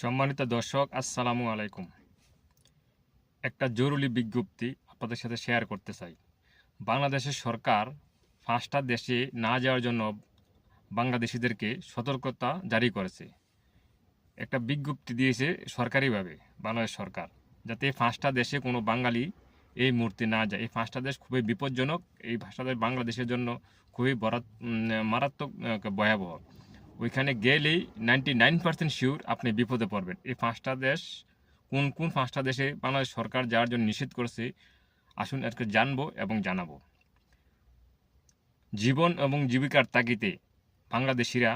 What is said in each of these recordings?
সম্মানিত দর্শক, আসসালামু আলাইকুম। একটা জরুরি বিজ্ঞপ্তি আপনাদের সাথে শেয়ার করতে চাই। বাংলাদেশের সরকার পাঁচটা দেশে না যাওয়ার জন্য বাংলাদেশিদেরকে সতর্কতা জারি করেছে। একটা বিজ্ঞপ্তি দিয়েছে সরকারিভাবে, বাংলাদেশ সরকার, যাতে এই পাঁচটা দেশে কোনো বাঙালি এই মুহূর্তে না যায়। এই পাঁচটা দেশ খুবই বিপজ্জনক, এই পাঁচটা দেশ বাংলাদেশের জন্য খুবই বরাত মারাত্মক ভয়াবহ। ওইখানে গেলেই নাইনটি নাইন পার্সেন্ট শিওর আপনি বিপদে পড়বেন। এই পাঁচটা দেশ, কোন কোন পাঁচটা দেশে বাংলাদেশ সরকার যাওয়ার জন্য নিষেধ করেছে, আসুন আজকে জানব এবং জানাব। জীবন এবং জীবিকার তাগিদে বাংলাদেশিরা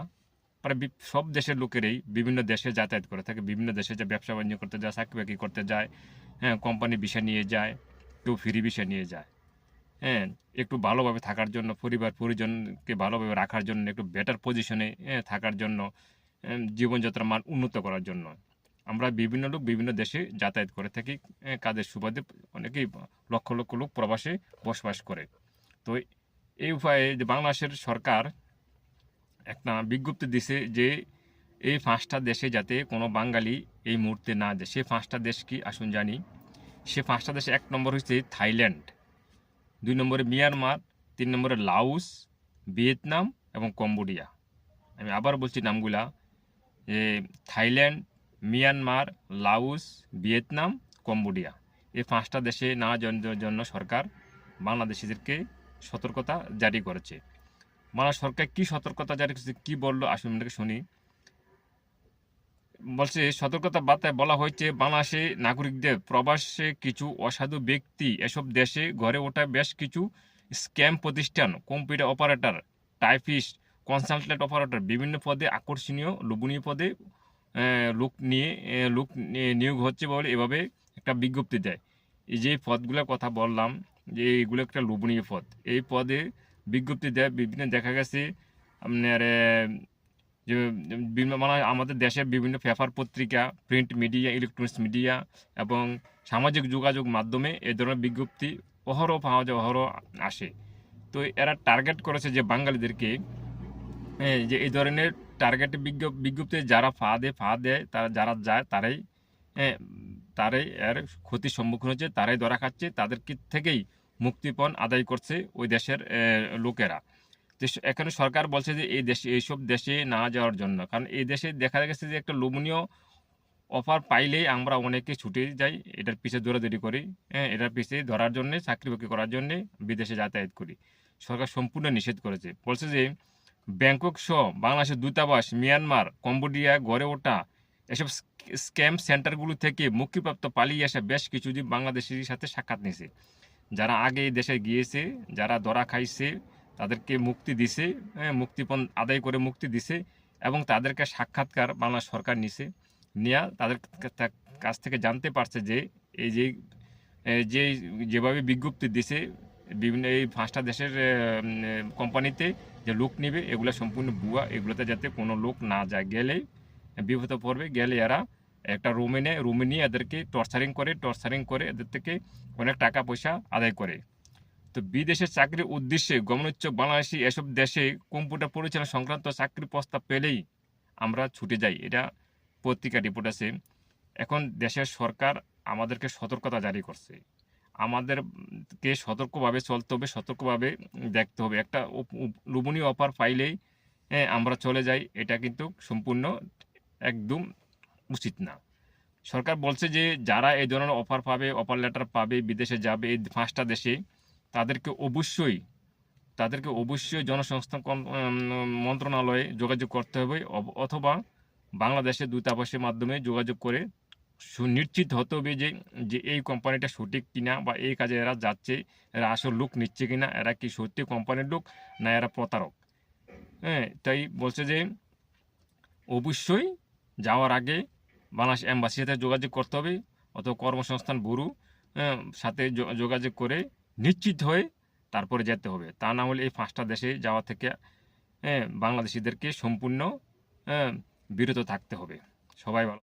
প্রায় সব দেশের লোকেরাই বিভিন্ন দেশে যাতায়াত করে থাকে। বিভিন্ন দেশে যে ব্যবসা বাণিজ্য করতে যায় চাকরি বাকরি করতে যায় হ্যাঁ কোম্পানি বিষয় নিয়ে যায়, কেউ ফ্রি বিষয় নিয়ে যায়। হ্যাঁ একটু ভালোভাবে থাকার জন্য পরিবার পরিজনকে ভালোভাবে রাখার জন্য একটু বেটার পজিশনে থাকার জন্য হ্যাঁ, জীবনযাত্রার মান উন্নত করার জন্য। আমরা বিভিন্ন লোক বিভিন্ন দেশে যাতায়াত করে থাকি হ্যাঁ, কাজের সুবাদে অনেকেই লক্ষ লক্ষ লোক প্রবাসে বসবাস করে। তো এই উপায়ে যে বাংলাদেশের সরকার একটা বিজ্ঞপ্তি দিছে যে এই পাঁচটা দেশে যাতে কোনো বাঙালি এই মুহূর্তে না যায়। সে পাঁচটা দেশ কি আসুন জানি। সে পাঁচটা দেশে এক নম্বর হচ্ছে থাইল্যান্ড। দুই নম্বরে মিয়ানমার, তিন নম্বরে লাউস ভিয়েতনাম এবং কম্বোডিয়া। আমি আবার বলছি নামগুলা। যে Thailand, Myanmar Laos Vietnam, Cambodia. এই পাঁচটা দেশে না জন্য সরকার বাংলাদেশিদেরকে সতর্কতা জারি করেছে। বাংলা সরকার কি সতর্কতা জারি করেছে, কী বলল আসুন শুনি। বলছে, সতর্কতা বার্তায় বলা হয়েছে, বাংলাদেশে নাগরিকদের প্রবাসে কিছু অসাধু ব্যক্তি এসব দেশে গড়ে ওঠা বেশ কিছু স্ক্যাম প্রতিষ্ঠান, computer operator, typist, consultant operator, বিভিন্ন পদে আকর্ষণীয়, লোভনীয় পদে লোক নিয়ে লোক নিয়োগ হচ্ছে বলে এভাবে একটা বিজ্ঞপ্তি দেয়। এই যে পদগুলোর কথা বললাম, যে এইগুলো একটা লোভনীয় পদ। এই পদে বিজ্ঞপ্তি দেয়, বিভিন্ন দেখা গেছে আপনার যে বিভিন্ন মানে আমাদের দেশের বিভিন্ন পেপার পত্রিকা, প্রিন্ট মিডিয়া ইলেকট্রনিক্স মিডিয়া এবং সামাজিক যোগাযোগ মাধ্যমে এই ধরনের বিজ্ঞপ্তি অহরহ পাওয়া যায়, অহরহ আসে। তো এরা টার্গেট করেছে যে বাঙালিদেরকে যে এই ধরনের টার্গেট বিজ্ঞপ্তি যারা ফা দেয় ফা দেয় তারা যারা যায়, তারাই তারাই এর ক্ষতির সম্মুখীন হচ্ছে, তারাই ধরা খাচ্ছে তাদের থেকেই মুক্তিপণ আদায় করছে ওই দেশের লোকেরা। এখানে সরকার বলছে যে এই দেশে এইসব দেশে না যাওয়ার জন্য। কারণ এই দেশে দেখা গেছে যে একটা লোভনীয় অফার পাইলেই আমরা অনেকে ছুটে যাই, এটার পিছিয়ে দৌড়াদৌড়ি করি হ্যাঁ এটার পিছিয়ে ধরার জন্যে, চাকরি বাকরি করার জন্য বিদেশে যাতায়াত করি। সরকার সম্পূর্ণ নিষেধ করেছে। বলছে যে ব্যাংকক সহ বাংলাদেশের দূতাবাস, মিয়ানমার, কম্বোডিয়া, গড়ে ওঠা এসব স্ক্যাম সেন্টারগুলো থেকে মুক্তিপ্রাপ্ত পালিয়ে আসা বেশ কিছুদিন বাংলাদেশের সাথে সাক্ষাৎ নিয়েছে। যারা আগে দেশে গিয়েছে, যারা ধরা খাইছে তাদেরকে মুক্তি দিছে হ্যাঁ, মুক্তিপণ আদায় করে মুক্তি দিছে এবং তাদেরকে সাক্ষাৎকার বাংলা সরকার নিছে। নেয়া তাদের কাছ থেকে জানতে পারছে যে এই যে যে যেভাবে বিজ্ঞপ্তি দিছে বিভিন্ন এই পাঁচটা দেশের কোম্পানিতে যে লোক নিবে এগুলো সম্পূর্ণ বুয়া এগুলোতে যাতে কোনো লোক না যায়। গেলেই বিপদে পড়বে গেলে এরা একটা রুমে নেয় রুমে নিয়ে এদেরকে টর্চারিং করে টর্চারিং করে এদের থেকে অনেক টাকা পয়সা আদায় করে। তো বিদেশে চাকরির উদ্দেশ্যে গমনোচ্চ বাংলাদেশি এসব দেশে কম্পিউটার পরিচালনা সংক্রান্ত চাকরির প্রস্তাব পেলেই আমরা ছুটে যাই এটা পত্রিকা রিপোর্ট আছে। এখন দেশের সরকার আমাদেরকে সতর্কতা জারি করছে। আমাদেরকে সতর্কভাবে চলতে হবে সতর্কভাবে দেখতে হবে। একটা লোভনীয় অফার পাইলেই হ্যাঁ, আমরা চলে যাই এটা কিন্তু সম্পূর্ণ একদম উচিত না। সরকার বলছে যে যারা এই ধরনের অফার পাবে অফার লেটার পাবে বিদেশে যাবে এই পাঁচটা দেশে তাদেরকে অবশ্যই তাদেরকে অবশ্যই জনসংস্থান মন্ত্রণালয়ে যোগাযোগ করতে হবে অথবা বাংলাদেশের দূতাবাসের মাধ্যমে যোগাযোগ করে সুনিশ্চিত হতে হবে যে যে এই কোম্পানিটা সঠিক কিনা বা এই কাজে এরা যাচ্ছে এরা আসল লোক নিচ্ছে কিনা এরা কি সত্যি কোম্পানির লোক না এরা প্রতারক। হ্যাঁ তাই বলছে যে অবশ্যই যাওয়ার আগে বাংলাদেশ এম্বাসির সাথে যোগাযোগ করতে হবে অথবা কর্মসংস্থান ব্যুরো হ্যাঁ, সাথে যোগাযোগ করে নিশ্চিত হয়ে তারপরে যেতে হবে। তা না হলে এই পাঁচটা দেশে যাওয়া থেকে হ্যাঁ, বাংলাদেশিদেরকে সম্পূর্ণ হ্যাঁ, বিরত থাকতে হবে। সবাই ভালো